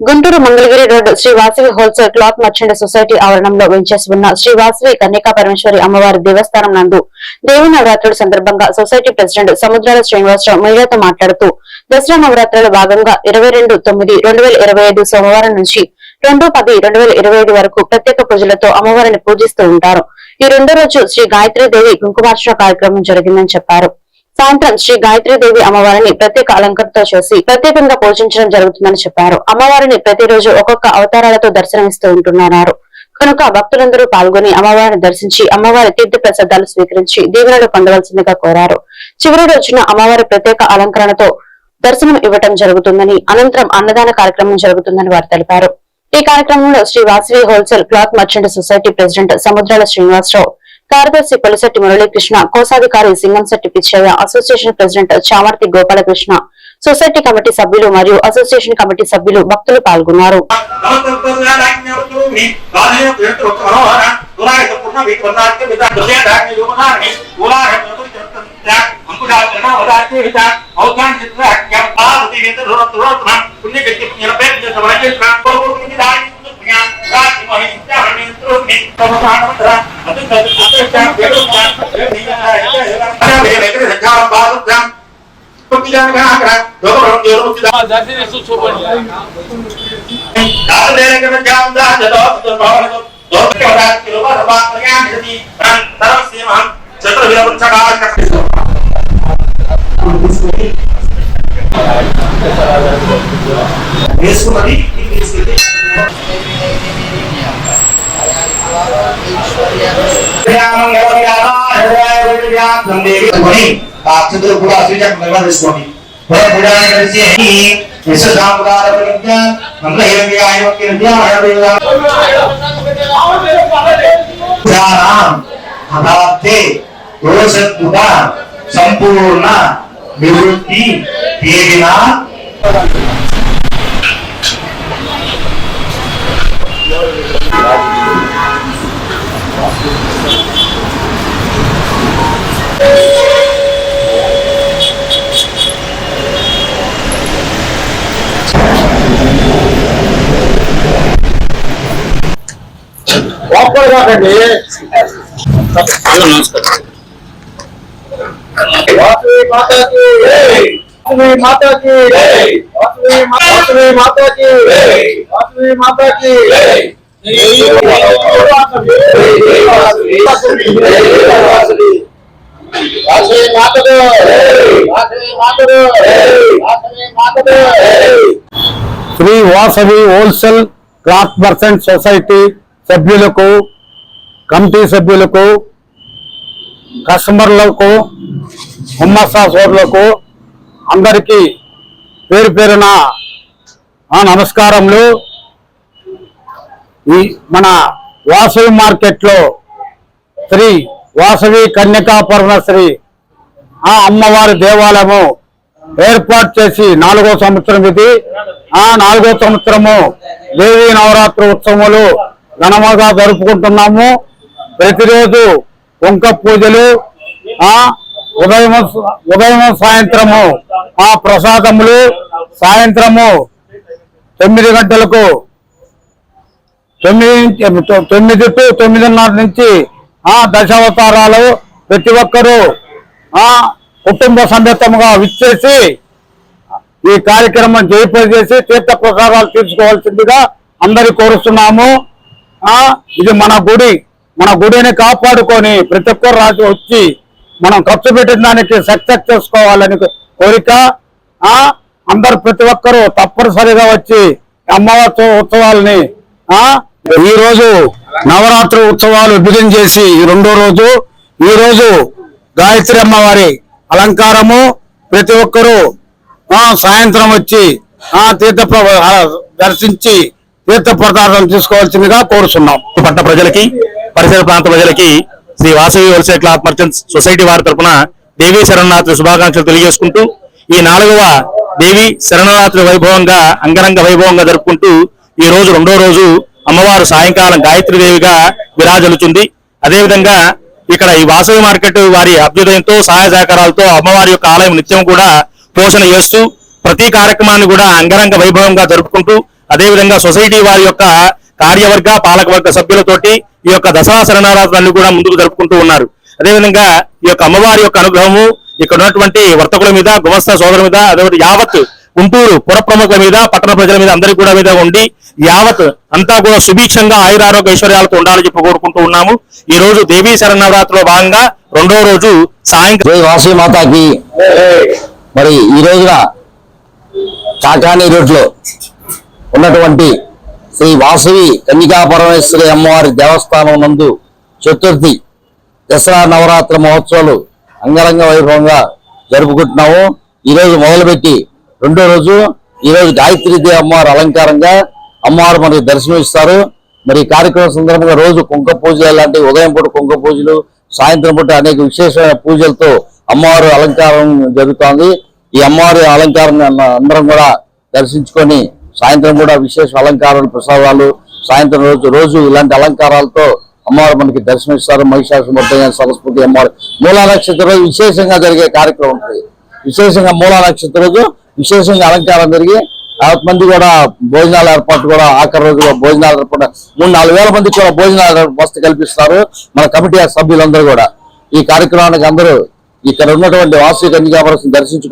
Guntur Mangalagiri road Shri Vasavi wholesale cloth merchant society ఆవరణంలో వెంచేసి ఉన్న శ్రీ వాసవి కన్యకా పరమేశ్వరి అమ్మవారి దేవస్థానం నందు దేవి నవరాత్రుల సందర్భంగా సొసైటీ ప్రెసిడెంట్ సముద్రాల శ్రీనివాసరావు మీడియాతో మాట్లాడుతూ దసరా నవరాత్రుల భాగంగా ఇరవై రెండు తొమ్మిది రెండు వేల ఇరవై ఐదు సోమవారం నుంచి రెండు పది రెండు వేల ఇరవై ఐదు వరకు ప్రత్యేక పూజలతో అమ్మవారిని పూజిస్తూ ఉంటారు. ఈ రెండో రోజు శ్రీ గాయత్రీదేవి కుంకుమార్చన కార్యక్రమం జరిగిందని చెప్పారు. సాయంత్రం శ్రీ గాయత్రీదేవి అమ్మవారిని ప్రత్యేక అలంకరణతో చేసి ప్రత్యేకంగా పూజించడం జరుగుతుందని చెప్పారు. అమ్మవారిని ప్రతిరోజు ఒక్కొక్క అవతారాలతో దర్శనమిస్తూ ఉంటున్నారు. కనుక భక్తులందరూ పాల్గొని అమ్మవారిని దర్శించి అమ్మవారి తీర్థ ప్రసాదాలు స్వీకరించి దీవెనలు పొందవలసిందిగా కోరారు. చివరి రోజున అమ్మవారి ప్రత్యేక అలంకరణతో దర్శనం ఇవ్వటం జరుగుతుందని అనంతరం అన్నదాన కార్యక్రమం జరుగుతుందని వారు తెలిపారు. ఈ కార్యక్రమంలో Shri Vasavi wholesale cloth merchant society president Samudrala Srinivasarao కార్యదర్శి పొలిశెట్టి మురళీకృష్ణ కోశాధికారి Singamsetti Pichaiah association president Chamarthi Gopalakrishna society committee సభ్యులు మరియు అసోసియేషన్ కమిటీ సభ్యులు భక్తులు పాల్గొన్నారు ఉదాహరణ వేసుకున్నది అక్షతులు కూడా అసూచక నిర్వహించుకోండి పురాణాన్ని కలిసి విశ్వసాంపుదార ప్రజ్ఞ మంత్ర అదార్థే సంపూర్ణ నివృత్తి Shri Vasavi wholesale cloth merchant society सभ्युक committee సభ్యులకు కస్టమర్లకు హుమ్మస్సా సోదరులకు అందరికీ పేరు పేరున ఆ నమస్కారములు. ఈ మన వాసవి మార్కెట్లో శ్రీ వాసవి కన్యకా పరమశ్రీ ఆ అమ్మవారి దేవాలయము ఏర్పాటు చేసి నాలుగో సంవత్సరం ఇది. ఆ నాలుగో సంవత్సరము దేవీ నవరాత్రి ఉత్సవములు ఘనముగా జరుపుకుంటున్నాము. ప్రతిరోజు కుంక పూజలు ఆ ఉదయం ఉదయం సాయంత్రము ఆ ప్రసాదములు సాయంత్రము తొమ్మిది గంటలకు తొమ్మిది తొమ్మిది టు తొమ్మిదిన్నర నుంచి ఆ దశావతారాలు ప్రతి ఒక్కరూ ఆ కుటుంబ సమేతముగా విచ్చేసి ఈ కార్యక్రమం జయపడి చేసి తీర్థ ప్రసాదాలు తీసుకోవాల్సిందిగా అందరి కోరుస్తున్నాము ఇది మన గుడి. మన గుడిని కాపాడుకొని ప్రతి ఒక్కరు రాజు వచ్చి మనం ఖర్చు పెట్టిన దానికి సక్సెస్ చేసుకోవాలని కోరిక ఆ అందరు ప్రతి ఒక్కరూ తప్పనిసరిగా వచ్చి అమ్మవారి ఉత్సవాలని ఆ ఈ రోజు నవరాత్రి ఉత్సవాలు విభజన చేసి ఈ రెండో రోజు ఈ రోజు గాయత్రి అమ్మవారి అలంకారము ప్రతి ఒక్కరూ ఆ సాయంత్రం వచ్చి ఆ తీర్థ దర్శించి తీర్థ ప్రదార్థం తీసుకోవాల్సిందిగా కోరుతున్నాం పట్ట ప్రజలకి పరిసర ప్రాంత ప్రజలకి Shri Vasavi wholesale cloth merchants society వారి తరఫున దేవీ శరణరాత్రి శుభాకాంక్షలు తెలియజేసుకుంటూ ఈ నాలుగవ దేవి శరణరాత్రి వైభవంగా అంగరంగ వైభవంగా జరుపుకుంటూ ఈ రోజు రెండో రోజు అమ్మవారు సాయంకాలం గాయత్రి దేవిగా విరాజలుచుంది అదేవిధంగా ఇక్కడ ఈ వాసవి మార్కెట్ వారి అభ్యుదయంతో సహాయ సహకారాలతో అమ్మవారి యొక్క ఆలయం నిత్యం కూడా పోషణ చేస్తూ ప్రతి కార్యక్రమాన్ని కూడా అంగరంగ వైభవంగా జరుపుకుంటూ అదేవిధంగా సొసైటీ వారి యొక్క కార్యవర్గ పాలకవర్గ సభ్యులతోటి ఈ యొక్క దసరా శరణారాధనలు కూడా ముందుకు జరుపుకుంటూ ఉన్నారు. అదేవిధంగా ఈ యొక్క అమ్మవారి యొక్క అనుగ్రహము ఇక్కడ ఉన్నటువంటి వర్తకుల మీద గుమస్తా సోదరుల మీద అదేవిధంగా యావత్ గుంటూరు పుర ప్రముఖుల మీద పట్టణ ప్రజల మీద అందరి కూడా మీద ఉండి యావత్ అంతా కూడా సుభిక్షంగా ఆయురారోగ్య ఐశ్వర్యాలతో ఉండాలని చెప్పి కోరుకుంటూ ఉన్నాము. ఈ రోజు దేవీ శరణవరాత్రిలో భాగంగా రెండో రోజు సాయంత్రం జై వాసవి మాతాకి. మరి ఈ రోజున కాకాని రోడ్లో ఉన్నటువంటి శ్రీ వాసవి కన్నికా పరమేశ్వరి అమ్మవారి దేవస్థానం నందు చతుర్థి దసరా నవరాత్రి మహోత్సవాలు అంగరంగ వైభవంగా జరుపుకుంటున్నాము. ఈరోజు మొదలుపెట్టి రెండో రోజు ఈరోజు గాయత్రి గాయత్రీదేవి అమ్మవారు అలంకారంగా అమ్మవారు మనకి దర్శనమిస్తారు. మరి ఈ కార్యక్రమం సందర్భంగా రోజు కుంక పూజలు లాంటి ఉదయం పూట కుంక పూజలు సాయంత్రం పూట అనేక విశేషమైన పూజలతో అమ్మవారు అలంకారం జరుగుతోంది. ఈ అమ్మవారి అలంకారం అందరం కూడా దర్శించుకొని సాయంత్రం కూడా విశేష అలంకారాలు ప్రసాదాలు సాయంత్రం రోజు రోజు ఇలాంటి అలంకారాలతో అమ్మవారు మనకి దర్శనమిస్తారు. మహిషాసుమర్దయ్య సరస్వతి అమ్మవారు. మూలా నక్షత్ర రోజు విశేషంగా జరిగే కార్యక్రమం ఉంటుంది. విశేషంగా మూలా నక్షత్ర రోజు విశేషంగా అలంకారం జరిగి మంది కూడా భోజనాల ఏర్పాటు కూడా ఆఖరి రోజు భోజనాల ఏర్పాటు మూడు నాలుగు వేల మందికి కూడా భోజనాల వసతి కల్పిస్తారు మన కమిటీ సభ్యులందరూ కూడా. ఈ కార్యక్రమానికి అందరూ ఇక్కడ ఉన్నటువంటి వాసు కన్యకాపరసం దర్శించుకు